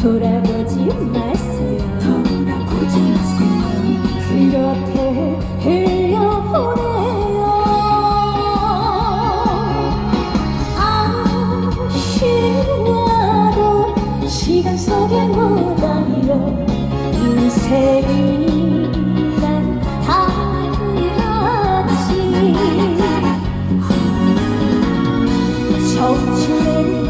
돌아보지 마세요. 돌아보지 마세요. 그렇게 흘려보내요. 아쉬워도 시간 속에 묻어요 인생이 난 다같이 청춘은